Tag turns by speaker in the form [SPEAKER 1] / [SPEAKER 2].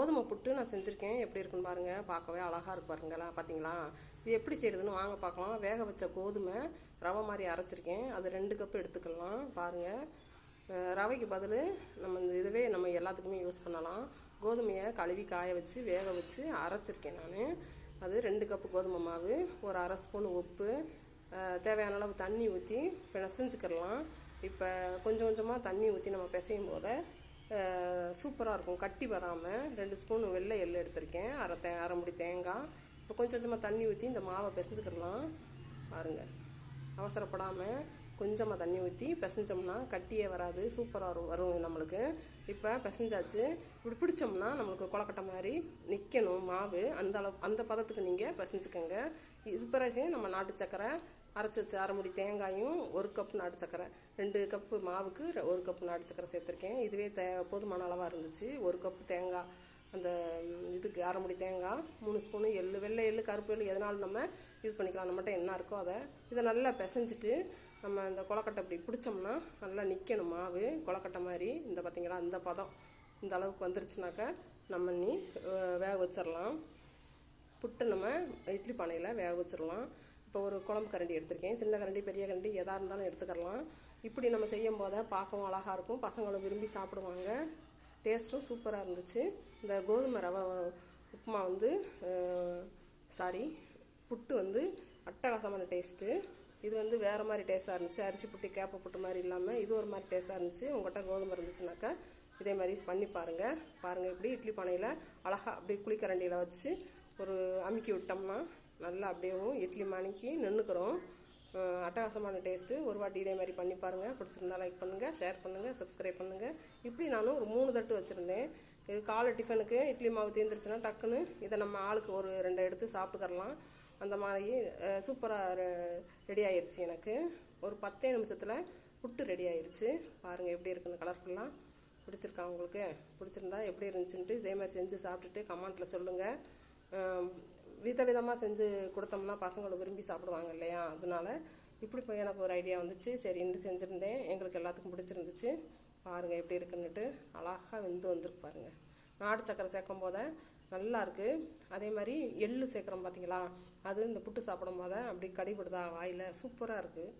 [SPEAKER 1] கோதுமை புட்டு நான் செஞ்சுருக்கேன். எப்படி இருக்குன்னு பாருங்கள் பார்க்கவே அழகாக இருக்கு பாருங்களா பார்த்தீங்களா இது எப்படி செய்கிறதுன்னு வாங்க பார்க்கலாம். வேக வச்ச கோதுமை ரவை மாதிரி அரைச்சிருக்கேன். அது ரெண்டு கப் எடுத்துக்கலாம். பாருங்கள் ரவைக்கு பதில் நம்ம இந்த இதுவே நம்ம எல்லாத்துக்குமே யூஸ் பண்ணலாம். கோதுமையை கழுவி காய வச்சு வேக வச்சு அரைச்சிருக்கேன் நான். அது ரெண்டு கப்பு கோதுமை மாவு ஒரு அரை ஸ்பூன் உப்பு தேவையான அளவு தண்ணி ஊற்றி பிணசிஞ்சுக்கிடலாம் இப்போ கொஞ்சம் கொஞ்சமாக தண்ணி ஊற்றி நம்ம பிசையும் போது சூப்பராக இருக்கும். கட்டி வராமல் ரெண்டு ஸ்பூன் வெள்ளை எள்ளு எடுத்திருக்கேன். அரை தே அரை முடி தேங்காய். இப்போ கொஞ்சம் கொஞ்சமாக தண்ணி ஊற்றி இந்த மாவை பிசைஞ்சுக்கிடலாம். பாருங்கள் அவசரப்படாமல் கொஞ்சமாக தண்ணி ஊற்றி பிசைஞ்சோம்னா கட்டியே வராது. சூப்பராக வரும் வரும் நம்மளுக்கு. இப்போ பிசைஞ்சாச்சு. இப்படி பிடிச்சோம்னா நம்மளுக்கு கொலக்கட்டை மாதிரி நிற்கணும் மாவு. அந்த அளவு அந்த பதத்துக்கு நீங்கள் பிசைஞ்சுக்கோங்க. இது பிறகு நம்ம நாட்டு சக்கரை அரைச்சி வச்ச அரைமுடி தேங்காயும் ஒரு கப் நாட்டு சக்கரை ரெண்டு கப்பு மாவுக்கு ஒரு கப் நாட்டு சக்கரை சேர்த்துருக்கேன். இதுவே தே போதுமான அளவாக இருந்துச்சு. ஒரு கப் தேங்காய் அந்த இதுக்கு அரைமுடி தேங்காய் மூணு ஸ்பூனு எள்ளு வெள்ளை எள்ளு கருப்பு எள்ளு எதனாலும் நம்ம யூஸ் பண்ணிக்கலாம். நம்மகிட்ட என்ன இருக்கோ அதை. இதை நல்லா பிசைஞ்சிட்டு நம்ம இந்த கொலக்கட்டை இப்படி பிடிச்சோம்னா நல்லா நிற்கணும் மாவு கொலக்கட்டை மாதிரி. இந்த பார்த்திங்களா இந்த பதம். இந்த அளவுக்கு வந்துருச்சுனாக்கா நம்ம நீ வேக வச்சிடலாம் புட்டு நம்ம இட்லி பானையில் வேக வச்சிடலாம் இப்போ ஒரு குழம்பு கரண்டி எடுத்திருக்கேன். சின்ன கரண்டி பெரிய கரண்டி எதாக இருந்தாலும் எடுத்துக்கலாம் இப்படி நம்ம செய்யும் போது பார்க்கவும் அழகாக இருக்கும். பசங்களும் விரும்பி சாப்பிடுவாங்க. டேஸ்ட்டும் சூப்பராக இருந்துச்சு. இந்த கோதுமை ரவை உப்புமா வந்து சாரி புட்டு வந்து அட்டகாசமான டேஸ்ட்டு. இது வந்து வேறு மாதிரி டேஸ்ட்டாக இருந்துச்சு. அரிசி புட்டி கேப்ப புட்டு மாதிரி இல்லாமல் இது ஒரு மாதிரி டேஸ்ட்டாக இருந்துச்சு. உங்கள்கிட்ட கோதுமை இருந்துச்சுனாக்கா இதே மாதிரி பண்ணி பாருங்கள் பாருங்கள் இப்படி இட்லி பானையில் அழகாக அப்படியே குளிக்கரண்டியில் வச்சு ஒரு அமுக்கி விட்டோம்னா நல்லா அப்படியேவும் இட்லி மணிக்கு நின்றுக்கிறோம் அட்டகாசமான டேஸ்ட்டு ஒரு வாட்டி இதே மாதிரி பண்ணி பாருங்கள் பிடிச்சிருந்தா லைக் பண்ணுங்கள் ஷேர் பண்ணுங்கள் சப்ஸ்கிரைப் பண்ணுங்கள் இப்படி நானும் ஒரு மூணு தட்டு வச்சுருந்தேன். இது காலை டிஃபனுக்கு இட்லி மாவு தீர்ந்துருச்சுன்னா டக்குன்னு இதை நம்ம ஆளுக்கு ஒரு ரெண்டு எடுத்து சாப்பிட்டுக்கறலாம். அந்த மாதிரி சூப்பராக ரெடி ஆயிடுச்சு எனக்கு. ஒரு பத்தே நிமிஷத்தில் புட்டு ரெடி ஆயிடுச்சு பாருங்கள் எப்படி இருக்குன்னு கலர்ஃபுல்லாக பிடிச்சிருக்கா உங்களுக்கு? பிடிச்சிருந்தா எப்படி இருந்துச்சுன்ட்டு இதே மாதிரி செஞ்சு சாப்பிட்டுட்டு கமெண்ட்டில் சொல்லுங்கள் விதவிதமாக செஞ்சு கொடுத்தோம்னா பசங்களை விரும்பி சாப்பிடுவாங்க இல்லையா? அதனால இப்படி போய் எனக்கு ஒரு ஐடியா வந்துச்சு. சரின்ட்டு செஞ்சுருந்தேன். எங்களுக்கு எல்லாத்துக்கும் பிடிச்சிருந்துச்சு. பாருங்கள் எப்படி இருக்குன்னுட்டு அழகாக வெந்து வந்திருக்கு பாருங்கள் நாட்டு சக்கரை சேர்க்கும் போத நல்லாயிருக்கு அதே மாதிரி எள்ளு சேர்க்குறோம் பார்த்தீங்களா அது இந்த புட்டு சாப்பிடும் போத அப்படி கடிபடுதா வாயில்? சூப்பராக இருக்குது